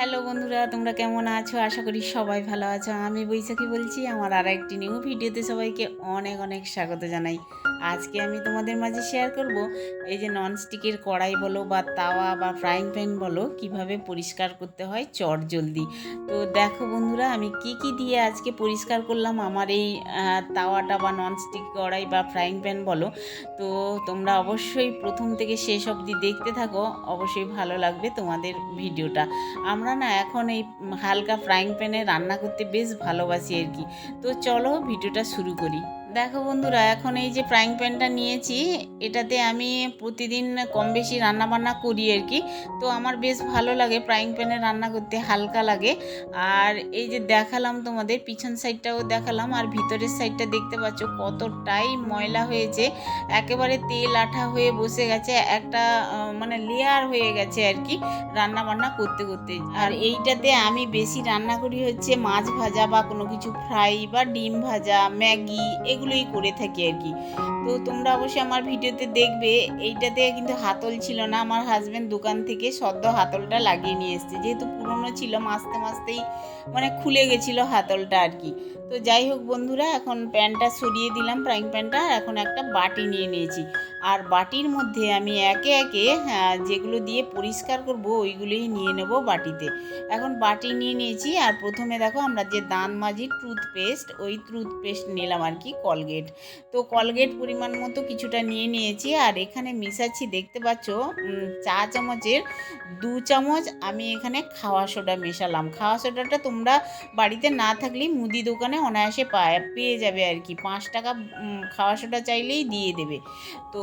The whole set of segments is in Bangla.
হ্যালো বন্ধুরা, তোমরা কেমন আছো? আশা করি সবাই ভালো আছো। আমি বৈশাখী বলছি, আমার আর একটি নিউ ভিডিওতে সবাইকে অনেক অনেক স্বাগত জানাই। আজকে আমি তোমাদের মাঝে শেয়ার করব এই যে ননস্টিকের কড়াই বলো বা তাওয়া বা ফ্রাইং প্যান বলো, কীভাবে পরিষ্কার করতে হয় চট জলদি। তো দেখো বন্ধুরা, আমি কি কি দিয়ে আজকে পরিষ্কার করলাম আমার এই তাওয়াটা বা ননস্টিক কড়াই বা ফ্রাইং প্যান বলো। তো তোমরা অবশ্যই প্রথম থেকে শেষ অবধি দেখতে থাকো, অবশ্যই ভালো লাগবে তোমাদের ভিডিওটা। আমরা না এখন এই হালকা ফ্রাইং প্যানে রান্না করতে বেশ ভালোবাসি আর কি। তো চলো ভিডিওটা শুরু করি। দেখো বন্ধুরা, এখন এই যে ফ্রাইং প্যানটা নিয়েছি, এটাতে আমি প্রতিদিন কম বেশি রান্না বান্না করি আর কি। তো আমার বেশ ভালো লাগে ফ্রাইং প্যানে রান্না করতে, হালকা লাগে। আর এই যে দেখালাম তোমাদের, পিছন সাইডটাও দেখালাম, আর ভিতরের সাইডটা দেখতে পাচ্ছ কতটাই ময়লা হয়েছে। একেবারে তেল আঠা হয়ে বসে গেছে, একটা মানে লেয়ার হয়ে গেছে আর কি রান্না বান্না করতে করতে। আর এইটাতে আমি বেশি রান্না করি হচ্ছে মাছ ভাজা বা কোনো কিছু ফ্রাই বা ডিম ভাজা, ম্যাগি এগুলোই করে থাকি আর কি। তো তোমরা অবশ্যই আমার ভিডিওতে দেখবে। এইটাতে কিন্তু হাতল ছিল না। আমার হাজব্যান্ড দোকান থেকে সদ্য হাতলটা লাগিয়ে নিয়ে এসছে। যেহেতু পুরনো ছিল, মাসতে মাসতেই মানে খুলে গেছিল হাতলটা আর কি। তো যাই হোক বন্ধুরা, এখন প্যানটা সরিয়ে দিলাম ফ্রাইং প্যানটা এখন একটা বাটি নিয়ে নিয়েছি। আর বাটির মধ্যে আমি একে একে যেগুলো দিয়ে পরিষ্কার করব, ওইগুলোই নিয়ে নেব বাটিতে। এখন বাটি নিয়ে নিয়েছি, আর প্রথমে দেখো আমরা যে দান মাজি টুথপেস্ট ওই টুথপেস্ট নিলাম আর কি কলগেট তো কলগেট পরিমাণ মতো কিছুটা নিয়ে নিয়েছি। আর এখানে মিশাচ্ছি, দেখতে পাচ্ছ? চা চামচের দু চামচ আমি এখানে খাওয়া সোডা মেশালাম। খাওয়া সোডাটা তোমরা বাড়িতে না থাকলেই মুদি দোকানে অনায়াসে পায় পেয়ে যাবে আর কি। পাঁচ টাকা খাওয়া সোডা চাইলেই দিয়ে দেবে। তো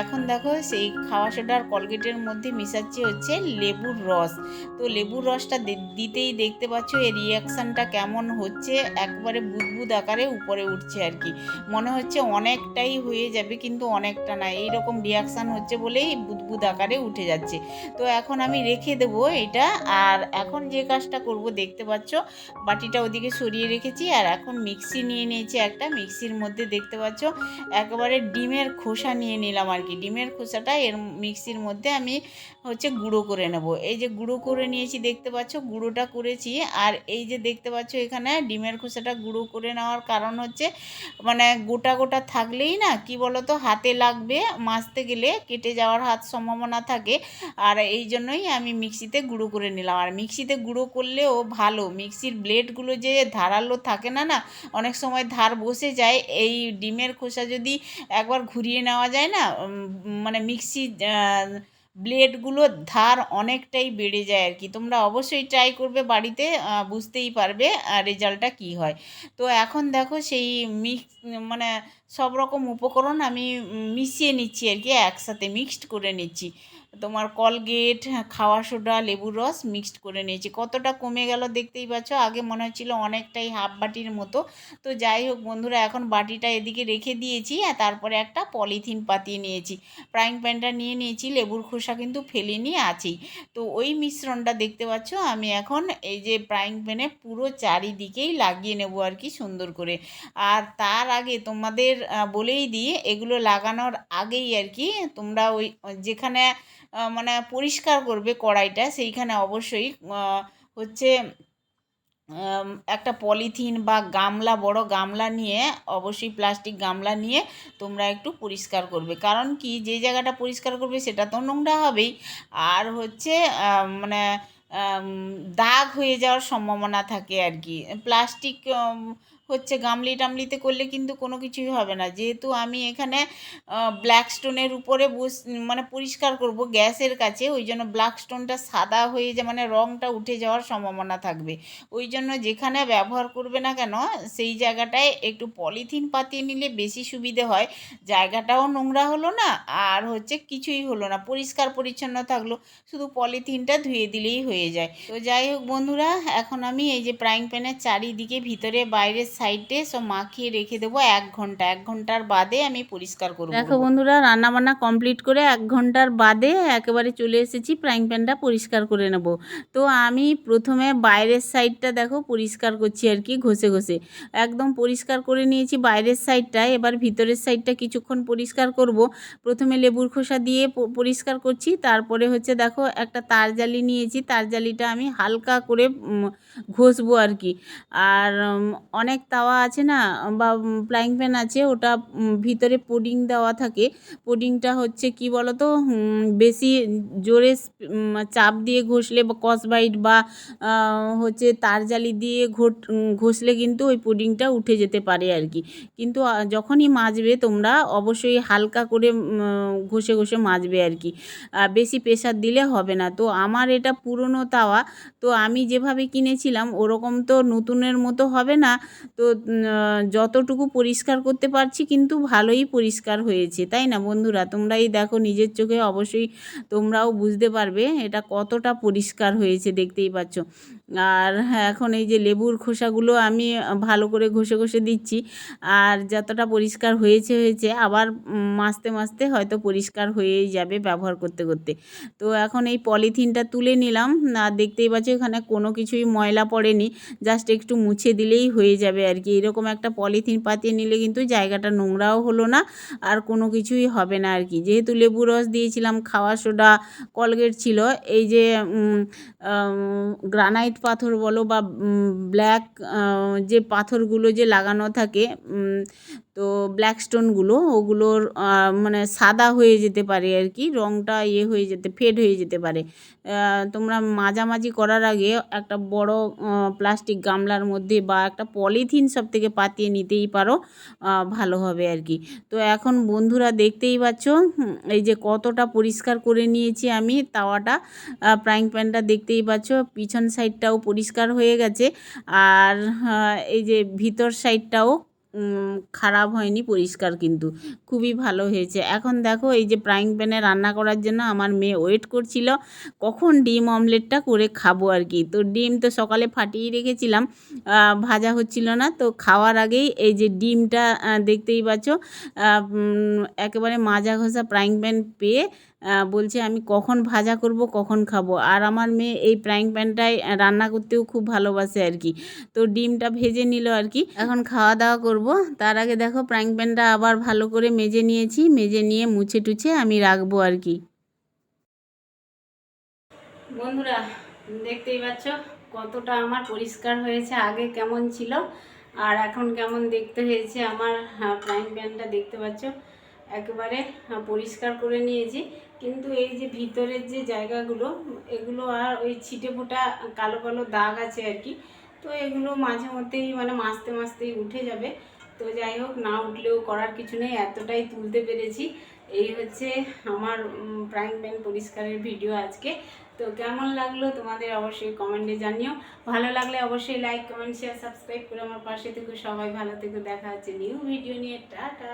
এখন দেখো, সেই খাওয়া সোডার কলগেটের মধ্যে মিশাচ্ছি হচ্ছে লেবুর রস। তো লেবুর রসটা দিতেই দেখতে পাচ্ছ, এর রিয়াকশানটা কেমন হচ্ছে? একবারে বুদবুদ আকারে উপরে উঠছে আর কি। মনে হচ্ছে অনেকটাই হয়ে যাবে কিন্তু অনেকটা না। এইরকম রিয়াকশান হচ্ছে বলেই বুদবুদ আকারে উঠে যাচ্ছে। তো এখন আমি রেখে দেবো এটা। আর এখন যে কাজটা করব দেখতে পাচ্ছ, বাটিটা ওদিকে সরিয়ে রেখেছি। আর এখন মিক্সি নিয়ে নিয়েছি একটা। মিক্সির মধ্যে দেখতে পাচ্ছ, একেবারে ডিমের খোসা নিয়ে নিলাম আর কি। ডিমের খোসাটা এর মিক্সির মধ্যে আমি হচ্ছে গুঁড়ো করে নেব। এই যে গুঁড়ো করে নিয়েছি দেখতে পাচ্ছ, গুঁড়োটা করেছি। আর এই যে দেখতে পাচ্ছ এখানে ডিমের খোসাটা গুঁড়ো করে নেওয়ার কারণ হচ্ছে মানে গোটা গোটা থাকলেই না কি তো হাতে লাগবে মাজতে গেলে কেটে যাওয়ার হাত সম্ভাবনা থাকে। আর এই জন্যই আমি মিক্সিতে গুঁড়ো করে নিলাম। আর মিক্সিতে গুঁড়ো করলেও ভালো। মিক্সির ব্লেডগুলো যে ধারালো থাকে না না? অনেক সময় ধার বসে যায়। এই ডিমের খোসা যদি একবার ঘুরিয়ে নেওয়া যায় না মানে মিক্সি ব্লেডগুলোর ধার অনেকটাই বেড়ে যায় আর কি। তোমরা অবশ্যই ট্রাই করবে বাড়িতে বুঝতেই পারবে রেজাল্টটা কি হয়। তো এখন দেখো সেই মিক্স মানে সব রকম উপকরণ আমি মিশিয়ে নিচ্ছি আর কি, একসাথে মিক্সড করে নিচ্ছি। তোমার কলগেট খাওয়া সোডা, লেবুর রস মিক্সড করে নিয়েছি। কতটা কমে গেল দেখতেই পাচ্ছ? আগে মনে হচ্ছিল অনেকটাই হাফ বাটির মতো। তো যাই হোক বন্ধুরা, এখন বাটিটা এদিকে রেখে দিয়েছি, আর তারপরে একটা পলিথিন পাতিয়ে নিয়েছি। ফ্রাইং প্যানটা নিয়ে নিয়েছি, লেবুর খোসা কিন্তু ফেলিনি, আছেই। তো ওই মিশ্রণটা দেখতে পাচ্ছ, আমি এখন এই যে ফ্রাইং প্যানে পুরো চারিদিকেই লাগিয়ে নেব আর কি সুন্দর করে। আর তার আগে তোমাদের বলেই দিই, এগুলো লাগানোর আগেই আর কি তোমরা ওই, যেখানে মানে পরিষ্কার করবে কড়াইটা। সেইখানে অবশ্যই হচ্ছে একটা পলিথিন বা গামলা, বড় গামলা নিয়ে, অবশ্যই প্লাস্টিক গামলা নিয়ে তোমরা একটু পরিষ্কার করবে। কারণ কি, যে জায়গাটা পরিষ্কার করবে সেটা তো নোংরা হবেই। আর হচ্ছে মানে দাগ হয়ে যাওয়ার সম্ভাবনা থাকে আর কি। প্লাস্টিক হচ্ছে গামলি টামলিতে করলে কিন্তু কোনো কিছুই হবে না। যেহেতু আমি এখানে ব্ল্যাক স্টোনের উপরে বস মানে পরিষ্কার করব গ্যাসের কাছে, ওই জন্য ব্ল্যাক স্টোনটা সাদা হয়ে যায় মানে রঙটা উঠে যাওয়ার সম্ভাবনা থাকবে। ওই জন্য যেখানে ব্যবহার করবে না কেন, সেই জায়গাটায় একটু পলিথিন পাতিয়ে নিলে বেশি সুবিধে হয়। জায়গাটাও নোংরা হলো না, আর হচ্ছে কিছুই হলো না, পরিষ্কার পরিচ্ছন্ন থাকল। শুধু পলিথিনটা ধুয়ে দিলেই হয়ে যায়। তো যাই হোক বন্ধুরা, এখন আমি এই যে ফ্রাইং প্যানের চারিদিকে ভিতরে বাইরের সাইডে সব মাখিয়ে রেখে দেবো এক ঘণ্টা। এক ঘণ্টার বাদে আমি পরিষ্কার করব। দেখো বন্ধুরা রান্না বান্না কমপ্লিট করে এক ঘণ্টার বাদে একেবারে চলে এসেছি ফ্রাইং প্যানটা পরিষ্কার করে নেব। তো আমি প্রথমে বাইরের সাইডটা দেখো পরিষ্কার করছি আর কি, ঘষে ঘষে। একদম পরিষ্কার করে নিয়েছি বাইরের সাইডটা এবার ভিতরের সাইডটা কিছুক্ষণ পরিষ্কার করব। প্রথমে লেবুর খোসা দিয়ে পরিষ্কার করছি, তারপরে হচ্ছে দেখো একটা তার জালি নিয়েছি, তার জালিটা আমি হালকা করে ঘষবো আর কি। আর অনেক তাওয়া আছে না বা ফ্রাইং প্যান আছে ওটা ভিতরে পুডিং দেওয়া থাকে। পুডিংটা হচ্ছে কি বলতো উম, বেশি জোরে চাপ দিয়ে ঘষলে বা কসবাইট বা হচ্ছে তার জালি দিয়ে ঘট ঘষলে কিন্তু ওই পুডিংটা উঠে যেতে পারে আর কি। কিন্তু যখনই মাজবে তোমরা অবশ্যই হালকা করে ঘষে ঘষে মাজবে আর কি। বেশি প্রেশার দিলে হবে না। তো আমার এটা পুরনো তাওয়া তো আমি যেভাবে কিনেছিলাম ওরকম তো নতুনের মতো হবে না। তো যতটুকু পরিষ্কার করতে পারছি কিন্তু ভালোই পরিষ্কার হয়েছে, তাই না? বন্ধুরা, তোমরাই দেখো, নিজের চোখে অবশ্যই তোমরাও বুঝতে পারবে এটা কতটা পরিষ্কার হয়েছে, দেখতেই পাচ্ছ। আর হ্যাঁ এখন এই যে লেবুর খোসাগুলো আমি ভালো করে ঘষে ঘষে দিচ্ছি। আর যতটা পরিষ্কার হয়েছে হয়েছে আবার উম, মাজতে মাজতে হয়তো পরিষ্কার হয়েই যাবে ব্যবহার করতে করতে। তো এখন এই পলিথিনটা তুলে নিলাম। আর দেখতেই পাচ্ছি এখানে কোনো কিছুই ময়লা পড়েনি। জাস্ট একটু মুছে দিলেই হয়ে যাবে আর কি। এরকম একটা পলিথিন পাতিয়ে নিলে কিন্তু জায়গাটা নোংরাও হলো না আর কোনো কিছুই হবে না আর কি। যেহেতু লেবু রস দিয়েছিলাম খাওয়া সোডা কলগেট ছিল এই যে উম, গ্রানাইট পাথর বলো বা ব্ল্যাক যে পাথরগুলো যে লাগানো থাকে তো ব্ল্যাক স্টোনগুলো ওগুলোর মানে সাদা হয়ে যেতে পারে আর কি রঙটা ইয়ে হয়ে যেতে ফেড হয়ে যেতে পারে। তোমরা মাঝামাঝি করার আগে একটা বড় প্লাস্টিক গামলার মধ্যে বা একটা পলিথিন সব থেকে পাতিয়ে নিতেই পারো ভালো হবে আর কি। তো এখন বন্ধুরা দেখতেই পাচ্ছ এই যে কতটা পরিষ্কার করে নিয়েছি আমি তাওয়াটা ফ্রাইং প্যানটা দেখতেই পাচ্ছ, পিছন সাইডটাও পরিষ্কার হয়ে গেছে, আর এই যে ভিতর সাইডটাও খারাপ হয়নি, পরিষ্কার কিন্তু। খুবই ভালো হয়েছে। এখন দেখো, এই যে ফ্রাইং প্যানে রান্না করার জন্য আমার মেয়ে ওয়েট করছিল। কখন ডিম অমলেটটা করে খাব আর কি? তো ডিম তো সকালে ফাটিয়ে রেখেছিলাম। ভাজা হচ্ছিল না। তো খাওয়ার আগেই এই যে ডিমটা দেখতেই পাচ্ছ একেবারে মাজা ঘষা ফ্রাইং প্যান পেয়ে বলছে আমি কখন ভাজা করব, কখন খাব? আর আমার মেয়ে এই ফ্রাইং প্যানটায় রান্না করতেও খুব ভালোবাসে আর কি। তো ডিমটা ভেজে নিল আর কি। এখন খাওয়া দাওয়া করব। তার আগে দেখো ফ্রাইং প্যানটা আবার ভালো করে মেজে নিয়েছি। মেজে নিয়ে মুছে টুছে আমি রাখব আর কি। বন্ধুরা দেখতেই পাচ্ছ কতটা আমার পরিষ্কার হয়েছে আগে কেমন ছিল আর এখন কেমন দেখতে হয়েছে আমার ফ্রাইং প্যানটা দেখতে পাচ্ছ। একেবারে আহ, পরিষ্কার করে নিয়েছি। কিন্তু এই যে ভিতরের যে জায়গাগুলো এগুলো আর ওই ছিটে ফোটা কালো কালো দাগ আছে আর কি। তো এগুলো মাঝে মধ্যেই মানে মাসতে মাসতেই উঠে যাবে। তো যাই হোক, না উঠলেও করার কিছু নেই, এতটাই তুলতে পেরেছি। এই হচ্ছে আমার প্রাইম পরিষ্কারের ভিডিও আজকে। তো কেমন লাগল তোমাদের অবশ্যই কমেন্টে জানিও। ভালো লাগলে অবশ্যই লাইক কমেন্ট শেয়ার সাবস্ক্রাইব করে আমার পাশে থেকে। সবাই ভালো থেকে। দেখা হচ্ছে নিউ ভিডিও নিয়ে। টাটা!